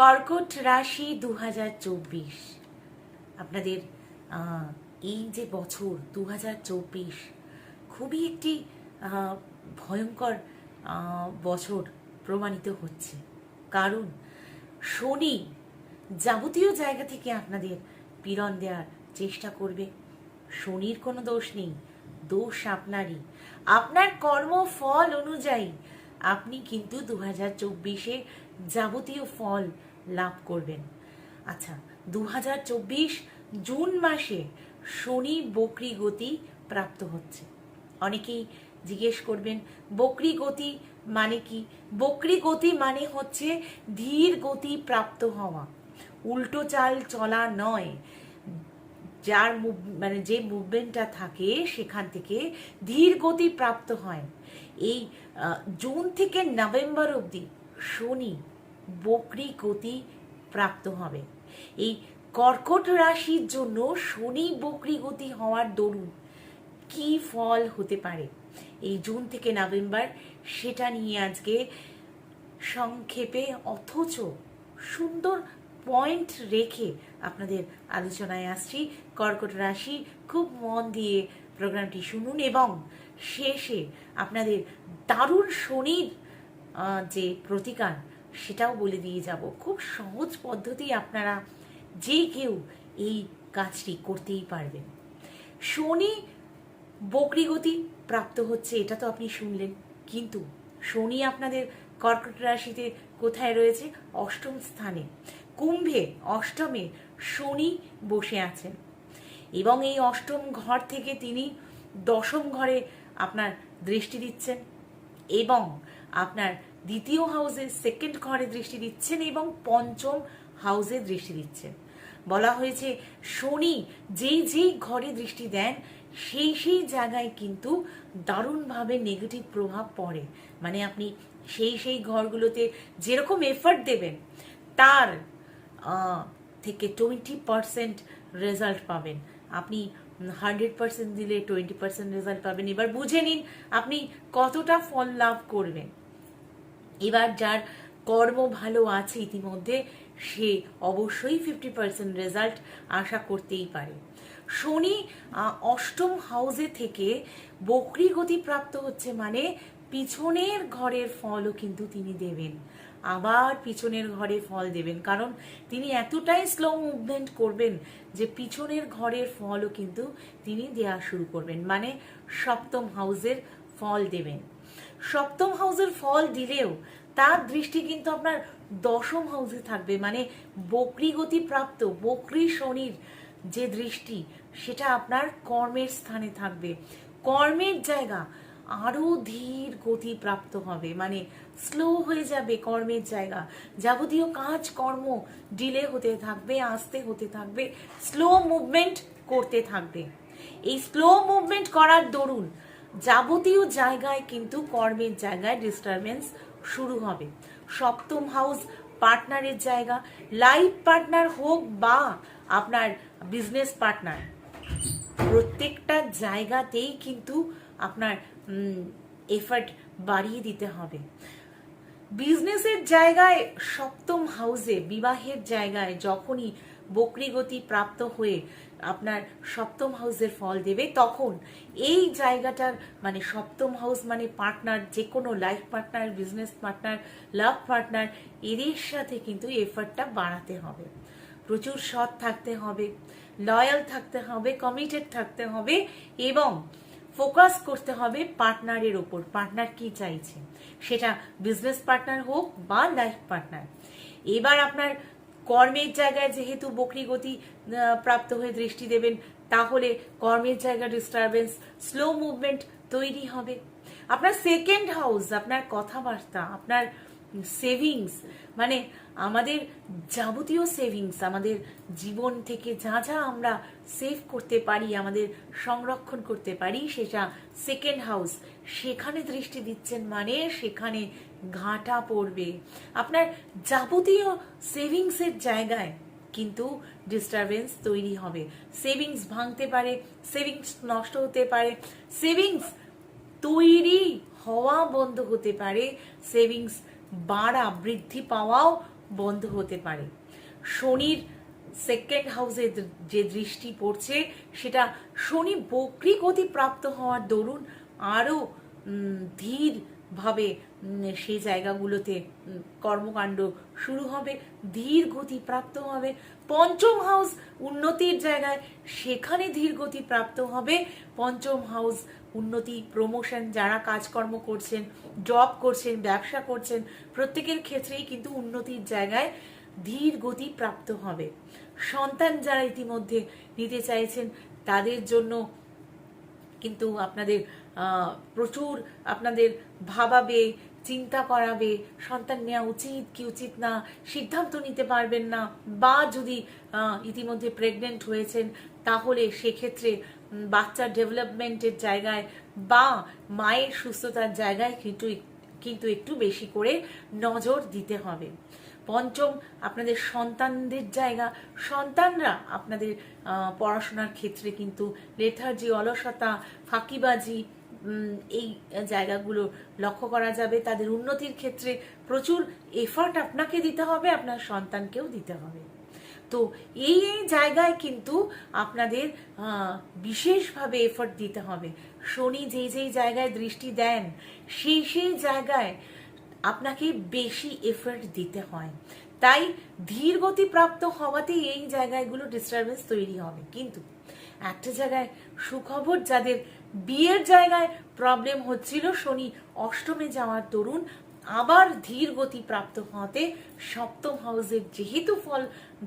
কর্কট রাশি দু হাজার চব্বিশ। আপনাদের এই যে বছর দু হাজার চব্বিশ, খুবই একটি ভয়ঙ্কর বছর প্রমাণিত হচ্ছে। কারণ শনি যাবতীয় জায়গা থেকে আপনাদের পীড়ন দেওয়ার চেষ্টা করবে। শনির কোনো দোষ নেই, দোষ আপনারই। আপনার কর্মফল অনুযায়ী আপনি কিন্তু দু হাজার চব্বিশে যাবতীয় ফল লাভ করবেন। আচ্ছা দু জুন মাসে শনি বকরি গতি প্রাপ্ত হচ্ছে। অনেকেই জিজ্ঞেস করবেন, বকরি গতি মানে কি? বকরি গতি মানে হচ্ছে ধীর গতি প্রাপ্ত হওয়া। উল্টো চাল চলা নয়। যার মানে যে মুভমেন্টটা থাকে সেখান থেকে ধীর গতি প্রাপ্ত হয়। এই জুন থেকে নভেম্বর অবধি শনি বকরি গতি প্রাপ্ত হবে। এই কর্কট রাশির জন্য শনি বকরি গতি হওয়ার দরুন কি ফল হতে পারে? এই জুন থেকে নভেম্বর সেটা নিয়ে আজকে সংক্ষেপে অথচ সুন্দর পয়েন্ট রেখে আপনাদের আলোচনায় আসছি। কর্কট রাশি খুব মন দিয়ে প্রোগ্রামটি শুনুন এবং শেষে আপনাদের দারুণ শনির যে প্রতিকার সেটাও বলে দিয়ে যাব। খুব সহজ পদ্ধতি আপনারা যে কেউ এই কাজটি করতেই পারবেন। শনি বকরিগতি প্রাপ্ত হচ্ছে, এটা তো আপনি শুনলেন। কিন্তু শনি আপনাদের কর্কট রাশিতে কোথায় রয়েছে? অষ্টম স্থানে। কুম্ভে, অষ্টমে শনি বসে আছেন। এবং এই অষ্টম ঘর থেকে তিনি দশম ঘরে আপনার দৃষ্টি দিচ্ছেন এবং আপনার দ্বিতীয় হাউসে সেকেন্ড ঘরে দৃষ্টি দিচ্ছেন এবং পঞ্চম হাউসে দৃষ্টি দিচ্ছেন। বলা হয়েছে, শনি যেই যেই ঘরে দৃষ্টি দেন, সেই সেই জায়গায় কিন্তু দারুণভাবে নেগেটিভ প্রভাব পড়ে। মানে আপনি সেই সেই ঘরগুলোতে যেরকম এফর্ট দেবেন, তার থেকে টোয়েন্টি পারসেন্ট রেজাল্ট পাবেন। আপনি হান্ড্রেড পার্সেন্ট দিলে টোয়েন্টি পার্সেন্ট রেজাল্ট পাবেন। এবার বুঝে নিন, আপনি কতটা ফল লাভ করবেন। এবার যার কর্ম ভালো আছে ইতিমধ্যে, সে অবশ্যই ফিফটি পার্সেন্ট রেজাল্ট আশা করতেই পারে। শনি অষ্টম হাউসে থেকে বকরি গতি প্রাপ্ত হচ্ছে মানে পিছনের ঘরের ফলও কিন্তু তিনি দেবেন। আবার পিছনের ঘরে ফল দেবেন, কারণ তিনি এতটাই স্লো মুভমেন্ট করবেন যে পিছনের ঘরের ফলও কিন্তু তিনি দেওয়া শুরু করবেন। মানে সপ্তম হাউসের ফল দেবেন। সপ্তম হাউসের ফল দিলেও তার দৃষ্টি কিন্তু আপনার দশম হাউসে থাকবে। মানে বকরি গতি প্রাপ্ত, বকরি শনির যে দৃষ্টি, সেটা আপনার কর্মের স্থানে থাকবে। কর্মের জায়গা আরও ধীর গতি প্রাপ্ত হবে। মানে স্লো হয়ে যাবে কর্মের জায়গা। যাবতীয় কাজ, কর্ম ডিলে হতে থাকবে, আস্তে হতে থাকবে স্লো মুভমেন্ট করতে থাকবে। এই স্লো মুভমেন্ট করার দরুন যাবতীয় জায়গায় কিন্তু কর্মের জায়গায় ডিস্টারবেন্স শুরু হবে। সপ্তম হাউস পার্টনারের জায়গা লাইফ পার্টনার হোক বা আপনার বিজনেস পার্টনার প্রত্যেকটা জায়গাতেই কিন্তু আপনার এফার্ট বাড়িয়ে দিতে হবে। বিজনেসের জায়গায় সপ্তম হাউসে বিবাহের জায়গায় যখনই বকরি গতি প্রাপ্ত হয়ে আপনার সপ্তম হাউসের ফল দেবে, তখন এই জায়গাটার মানে সপ্তম হাউস মানে পার্টনার যে কোনো life partner business partner love partner এদের সাথে কিন্তু এফার্টটা বাড়াতে হবে। প্রচুর সৎ থাকতে হবে লয়াল থাকতে হবে কমিটেড থাকতে হবে এবং ফোকাস করতে হবে পার্টনারের ওপর। পার্টনার কি চাইছে? সেটা বিজনেস পার্টনার হোক বা লাইফ পার্টনার এবার আপনার কর্মের জায়গায় যেহেতু বকরি গতি প্রাপ্ত হয়ে দৃষ্টি দেবেন, তাহলে কর্মের জায়গায় ডিস্টারবেন্স স্লো মুভমেন্ট তৈরি হবে। আপনার সেকেন্ড হাউস আপনার কথাবার্তা, আপনার সেভিংস মানে আমাদের যাবতীয় সেভিংস আমাদের জীবন থেকে যা যা আমরা সেভ করতে পারি, আমাদের সংরক্ষণ করতে পারি, সেটা সেকেন্ড হাউস সেখানে দৃষ্টি দিচ্ছেন মানে সেখানে ঘাটা পড়বে। আপনার যাবতীয় সেভিংসের জায়গায় কিন্তু ডিস্টারবেন্স তৈরি হবে। সেভিংস ভাঙতে পারে সেভিংস নষ্ট হতে পারে সেভিংস তৈরি হওয়া বন্ধ হতে পারে সেভিংস বাড়া বৃদ্ধি পাওয়াও বন্ধ হতে পারে। শনির সেকেন্ড হাউসে যে দৃষ্টি পড়ছে, সেটা শনি বক্রি গতি প্রাপ্ত হওয়ার দরুন আরও ধীর ভাবে সেই জায়গাগুলোতে কর্মকাণ্ড শুরু হবে, ধীর গতি প্রাপ্ত হবে। পঞ্চম হাউস উন্নতির জায়গায় সেখানে ধীর গতি প্রাপ্ত হবে। পঞ্চম হাউস উন্নতি প্রমোশন যারা কাজকর্ম করছেন জব করছেন, ব্যবসা করছেন, প্রত্যেকের ক্ষেত্রেই কিন্তু উন্নতির জায়গায় ধীর গতি প্রাপ্ত হবে। সন্তান যারা ইতিমধ্যে নিতে চাইছেন, তাদের জন্য কিন্তু আপনাদের প্রচুর আপনাদের ভাবাবে, চিন্তা করাবে, সন্তান নেওয়া উচিত কি উচিত না, সিদ্ধান্ত নিতে পারবেন না, বা যদি ইতিমধ্যে প্রেগনেন্ট হয়েছেন, তাহলে সেক্ষেত্রে বাচ্চার ডেভেলপমেন্টের জায়গায় বা মায়ের সুস্থতার জায়গায় কিন্তু কিন্তু একটু বেশি করে নজর দিতে হবে। পঞ্চম, আপনাদের সন্তানদের জায়গা। সন্তানরা আপনাদের পড়াশোনার ক্ষেত্রে কিন্তু লেথার্জি অলসতা, ফাঁকিবাজি এই জায়গাগুলো লক্ষ্য করা যাবে। তাদের উন্নতির ক্ষেত্রে প্রচুর এফার্ট আপনাকে দিতে হবে, আপনার সন্তানকেও দিতে হবে। তো এই এই জায়গায় কিন্তু আপনাদের বিশেষভাবে এফোর্ট দিতে হবে। শনি যেই যেই জায়গায় দৃষ্টি দেন, সেই সেই জায়গায় আপনাকে বেশি এফোর্ট দিতে হয়। তাই ধীর গতি প্রাপ্ত হওয়াতেই এই জায়গাগুলো ডিস্টারবেন্স তৈরি হবে। কিন্তু একটা জায়গায় সুখবর, যাদের বিয়ের জায়গায় প্রবলেম হচ্ছিল, শনি অষ্টমে যাওয়ার দরুন আবার ধীর গতি প্রাপ্ত হতে সপ্তম হাউসের যেহেতু ফল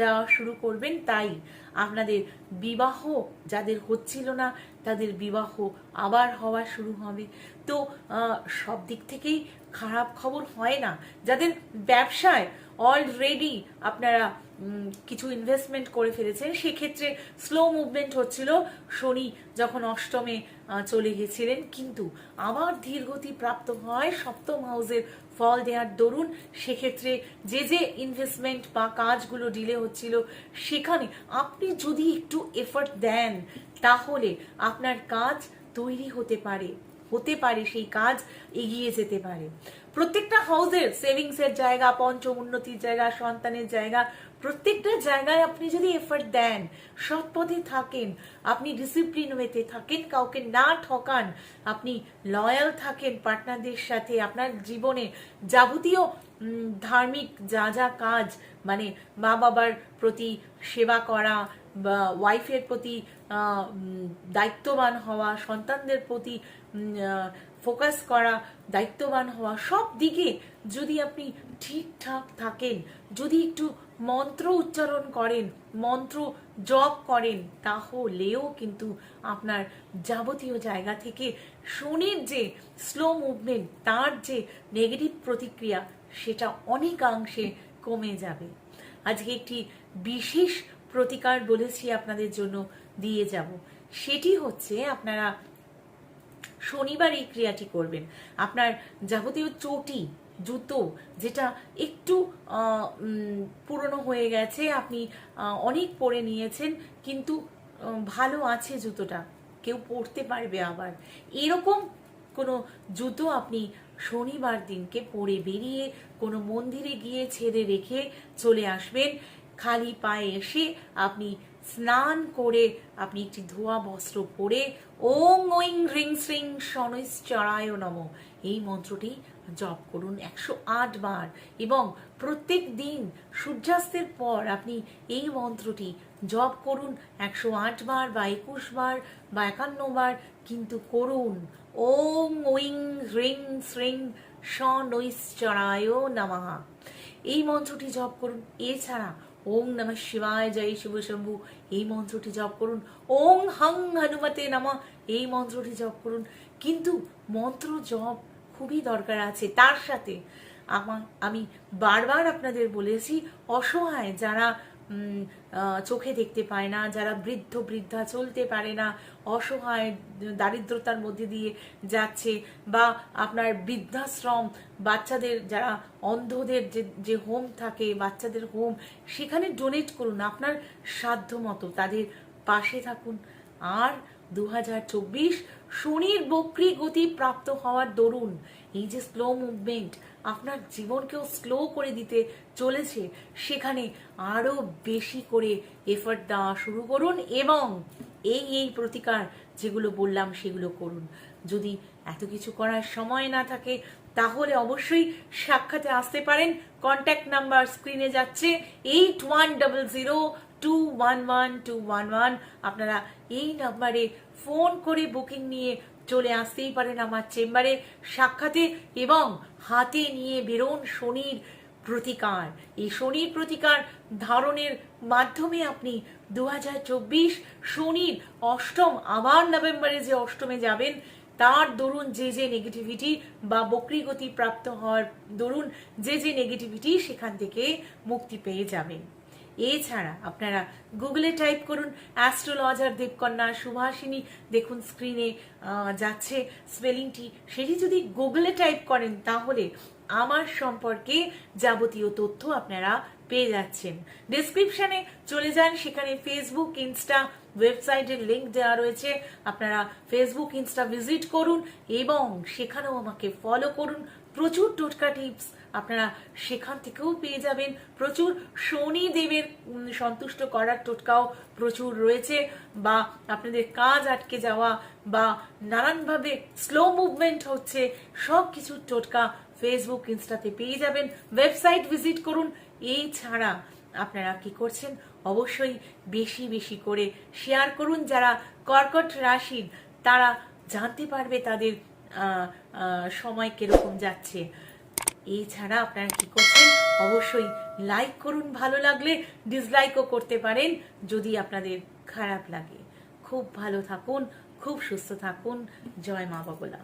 দেওয়া শুরু করবেন, তাই আপনাদের বিবাহ যাদের হচ্ছিল না, তাদের বিবাহ আবার হওয়া শুরু হবে। তো সব দিক থেকেই খারাপ খবর হয় না। যাদের ব্যবসায় অলরেডি আপনারা কিছু ইনভেস্টমেন্ট করে ফেলেছেন, সেক্ষেত্রে স্লো মুভমেন্ট হচ্ছিল শনি যখন অষ্টমে চলে গেছিলেন। কিন্তু আবার ধীর গতি প্রাপ্ত হয় সপ্তম হাউসের ফল দেওয়ার দরুন সেক্ষেত্রে যে যে ইনভেস্টমেন্ট বা কাজগুলো ডিলে হচ্ছিল সেখানে আপনি যদি একটু এফর্ট দেন, তাহলে আপনার কাজ তৈরি হতে পারে। হতে পারে, সেই কাজ এগিয়ে যেতে পারে। প্রত্যেকটা হাউসের সেভিংস এর জায়গা, পঞ্চম উন্নতির জায়গা, সন্তানের জায়গা, প্রত্যেকটা জায়গায় আপনি যদি এফর্ট দেন, সৎ পথে থাকেন, আপনি ডিসিপ্লিন ওয়েতে থাকেন, কাউকে না ঠকান, আপনি লয়াল থাকেন পার্টনারদের সাথে, আপনার জীবনে যাবতীয় ধার্মিক যা যা কাজ মানে মা বাবার প্রতি সেবা করা ওয়াইফের প্রতি দায়িত্ববান হওয়া, সন্তানদের প্রতি ফোকাস করা, দায়িত্ববান হওয়া, সব দিকে যদি আপনি ঠিকঠাক থাকেন, যদি একটু মন্ত্র উচ্চারণ করেন, মন্ত্র জপ করেন, তাহলেও কিন্তু আপনার যাবতীয় জায়গা থেকে শনির যে স্লো মুভমেন্ট তার যে নেগেটিভ প্রতিক্রিয়া, সেটা অনেকাংশে কমে যাবে। আজকে একটি বিশেষ প্রতিকার বলেছি আপনাদের জন্য দিয়ে যাব। সেটি হচ্ছে আপনারা শনিবার এই ক্রিয়াটি করবেন। আপনার যাবতীয় চটি, জুতো, যেটা একটু পুরনো হয়ে গেছে, আপনি অনেক পরে নিয়েছেন, কিন্তু ভালো আছে জুতোটা। কেউ পরতে পারবে আবার। এরকম কোনো জুতো আপনি শনিবার দিনকে পরে বেরিয়ে কোনো মন্দিরে গিয়ে ছেড়ে রেখে চলে আসবেন। খালি পায়ে এসে আপনি স্নান করে আপনি একটি ধোয়া বস্ত্র পরে ওং ওইং রিং শ্রিং শনৈশ্চরায় নম। এই মন্ত্রটি জপ করুন একশো আট বার এবং প্রত্যেক দিন সূর্যাস্তের পর আপনি এই মন্ত্রটি জপ করুন একশো আট বার বা একুশ বার বা একান্ন বার কিন্তু করুন। ওং ওইং হ্রিং শ্রিং শনৈশ্চরায় নমঃ। এই মন্ত্রটি জপ করুন। এছাড়া ওং নম শিবায়, জয় শিব শম্ভু। এই মন্ত্রটি জপ করুন। ওং হং হনুমতে নামা। এই মন্ত্রটি জপ করুন। কিন্তু মন্ত্র জপ খুবই দরকার আছে। তার সাথে আমার আমি বারবার আপনাদের বলেছি, অসহায় যারা চোখে দেখতে পায় না, যারা বৃদ্ধ, বৃদ্ধা, চলতে পারে না, অসহায়, দারিদ্রতার মধ্যে দিয়ে যাচ্ছে, বা আপনার বৃদ্ধাশ্রম, বাচ্চাদের, যারা অন্ধদের যে যে হোম থাকে, বাচ্চাদের হোম সেখানে ডোনেট করুন। আপনার সাধ্য মতো তাদের পাশে থাকুন। আর দু হাজার চব্বিশ শনির বক্রি গতি প্রাপ্ত হওয়ার দরুন এই যে স্লো মুভমেন্ট আপনার জীবনকেও স্লো করে দিতে চলেছে, সেখানে আরও বেশি করে এফর্ট দেওয়া শুরু করুন এবং এই এই প্রতিকার যেগুলো বললাম সেগুলো করুন। যদি এত কিছু করার সময় না থাকে, তাহলে অবশ্যই সাক্ষাতে আসতে পারেন। কন্ট্যাক্ট নাম্বার স্ক্রিনে যাচ্ছে eight one double zero two one one two one one আপনারা এই নাম্বারে ফোন করে বুকিং নিয়ে চলে আসতেই পারেন আমার চেম্বারে। সাক্ষাতে এবং হাতে নিয়ে বেরোন শনির প্রতিকার। এই শনির প্রতিকার ধারণের মাধ্যমে আপনি দু হাজার চব্বিশ শনির অষ্টম, আবার নভেম্বরে যে অষ্টমে যাবেন, তার দরুন যে যে নেগেটিভিটি বা বক্রিগতি প্রাপ্ত হওয়ার দরুন যে যে নেগেটিভিটি সেখান থেকে মুক্তি পেয়ে যাবেন। এছাড়া আপনারা গুগলে টাইপ করুন অ্যাস্ট্রোলজার দেবকন্যা সুভাষিনী দেখুন স্ক্রিনে যাচ্ছে স্পেলিংটি সেটি যদি গুগলে টাইপ করেন, তাহলে আমার সম্পর্কে যাবতীয় তথ্য আপনারা পেয়ে যাচ্ছেন। ডেসক্রিপশনে চলে যান, সেখানে ফেসবুক ইনস্টা ওয়েবসাইটের লিঙ্ক দেওয়া রয়েছে। আপনারা ফেসবুক ইনস্টা ভিজিট করুন এবং সেখানেও আমাকে ফলো করুন। প্রচুর টোটকা টিপস আপনারা সেখান থেকেও পেয়ে যাবেন। প্রচুর শনি দেবের সন্তুষ্ট করার টোটকাও প্রচুর রয়েছে বা আপনাদের কাজ আটকে যাওয়া বা নানানভাবে স্লো মুভমেন্ট হচ্ছে সব কিছুর টোটকা ফেসবুক ইনস্টাতে পেয়ে যাবেন। ওয়েবসাইট ভিজিট করুন। এই ছাড়া আপনারা কি করছেন? অবশ্যই বেশি বেশি করে শেয়ার করুন। যারা কর্কট রাশির, তারা জানতে পারবে তাদের সময় কীরকম যাচ্ছে? এছাড়া আপনারা কি করছেন? অবশ্যই লাইক করুন, ভালো লাগলে ডিসলাইকও করতে পারেন, যদি আপনাদের খারাপ লাগে। খুব ভালো থাকুন, খুব সুস্থ থাকুন। জয় মা বাবলা।